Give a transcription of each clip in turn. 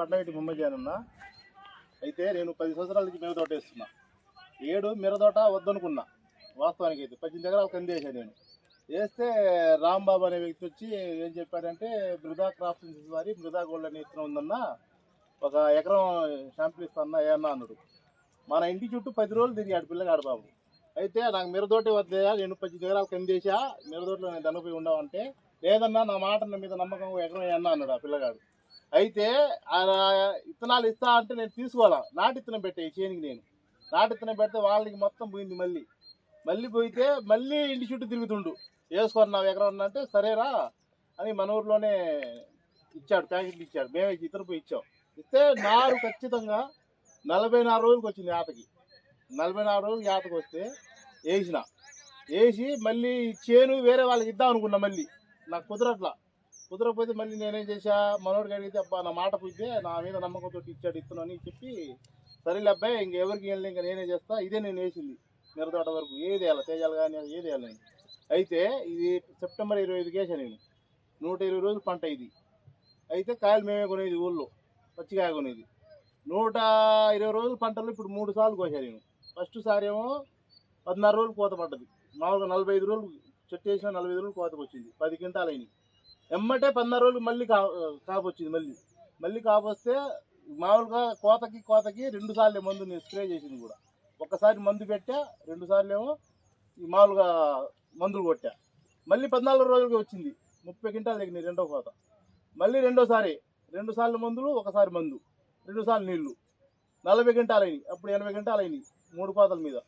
పండగటి ముమ్మజానున్నా అయితే నేను పది సంవత్సరాల నుంచి మిరదోట వేస్తున్నా. ఏడు మిరదోట వద్దనుకున్నా. వాస్తవానికి అయితే పద్దెనిమిది ఎకరాలు కందేశాను నేను. వేస్తే రాంబాబు అనే వ్యక్తి వచ్చి ఏం చెప్పాడంటే మృదా క్రాఫ్ట్స్ వారి మృదా గోల్డ్ అనే ఇత్తనం ఉందన్న ఒక ఎకరం షాంపుల్ ఇస్తాను ఏమన్నా అన్నాడు. మన ఇంటి చుట్టూ పది రోజులు తిరిగాడు పిల్లగాడు బాబు. అయితే నాకు మిరదోటి వద్దయా నేను పద్దెనిమిది ఎకరాలు కందేశా మిరదోటిలో నేను దన్నపోయి ఉండవంటే లేదన్నా నా మాట మీద నమ్మకం ఎకరం అన్నా అన్నాడు ఆ పిల్లగాడు. అయితే ఆయన ఇత్తనాలు ఇస్తా అంటే నేను తీసుకోవాలా? నాటిత్తనం పెట్టే చేనికి నేను. నాటిత్తనం పెడితే వాళ్ళకి మొత్తం పోయింది మళ్ళీ. మళ్ళీ పోయితే మళ్ళీ ఇంటి చుట్టూ తిరుగుతుండు. వేసుకున్నావు నా ఎకరం అంటే సరేరా అని మన ఊర్లోనే ఇచ్చాడు ప్యాకెట్లు ఇచ్చాడు. మేమే ఇతర పోయి ఇచ్చాం. ఇస్తే నారు ఖచ్చితంగా నలభై నాలుగు రోజులకి వచ్చింది యాతకి. నలభై నాలుగు రోజులకి యాతకు వస్తే వేసిన. వేసి మళ్ళీ చేను వేరే వాళ్ళకి ఇద్దాం అనుకున్నా మళ్ళీ. నాకు కుదరట్లా. కుదరకపోతే మళ్ళీ నేనేం చేశా? మనోడికి అడిగితే అబ్బా నా మాట పుట్టే నా మీద నమ్మకంతో ఇచ్చాడు ఇస్తున్నాను అని చెప్పి సరేలే అబ్బాయి ఇంకెవరికి వెళ్ళి ఇంకా నేనే చేస్తా ఇదే నేను వేసింది మిరతోట వరకు. ఏది వేయాలి? తేజాలు కానీ ఏది వేయాలి అయితే ఇది సెప్టెంబర్ ఇరవై ఐదుకి వేసాను నేను? నూట ఇరవై రోజులు పంట ఇది. అయితే కాయలు మేమే కొనేది ఊళ్ళో పచ్చికాయ కొనేది. నూట ఇరవై రోజులు పంటలు ఇప్పుడు మూడు సార్లు కోసాను నేను. ఫస్ట్ సారి ఏమో పద్నాలుగు రోజులు కోత పడ్డది. మామూలుగా నలభై ఐదు రోజులు చెట్టు వేసిన నలభై ఐదు రోజులు కోతకు వచ్చింది. పది క్వింటాలు అయినాయి. ఎమ్మటే పన్నెండు రోజులు మళ్ళీ కా కాపు వచ్చింది మళ్ళీ. మళ్ళీ కాపొస్తే మామూలుగా కోతకి కోతకి రెండు సార్లు మందు నేను స్ప్రే చేసింది కూడా. ఒక్కసారి మందు పెట్టా రెండు సార్లు ఏమో ఈ మామూలుగా మందులు కొట్టా. మళ్ళీ పద్నాలుగు రోజులకి వచ్చింది. ముప్పై క్వింటాలు దిగినాయి రెండో కోత. మళ్ళీ రెండోసారి రెండు సార్లు మందులు ఒకసారి మందు. రెండు సార్లు నీళ్ళు. నలభై గంటలు అయినాయి. అప్పుడు ఎనభై గంటలు అయినాయి మూడు కోతల మీద.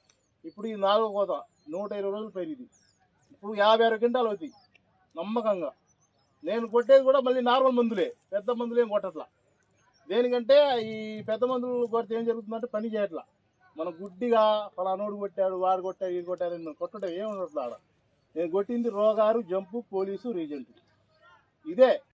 ఇప్పుడు ఈ నాలుగో కోత నూట ఇరవై రోజులు పెరిగింది. ఇప్పుడు యాభై ఆరు గంటలు అవుతాయి. నమ్మకంగా. నేను కొట్టేది కూడా మళ్ళీ నార్మల్ మందులే పెద్ద మందులు ఏం కొట్టట్లా. దేనికంటే ఈ పెద్ద మందులు కొడితే ఏం జరుగుతుందంటే పని చేయట్లా. మనం గుడ్డిగా ఫలానోడు కొట్టాడు వాడు కొట్టాడు ఈ కొట్టాడు అని మనం కొట్టడం ఏమి ఉండట్లా నేను కొట్టింది రోగారు జంపు పోలీసు రీజెంట్. ఇదే.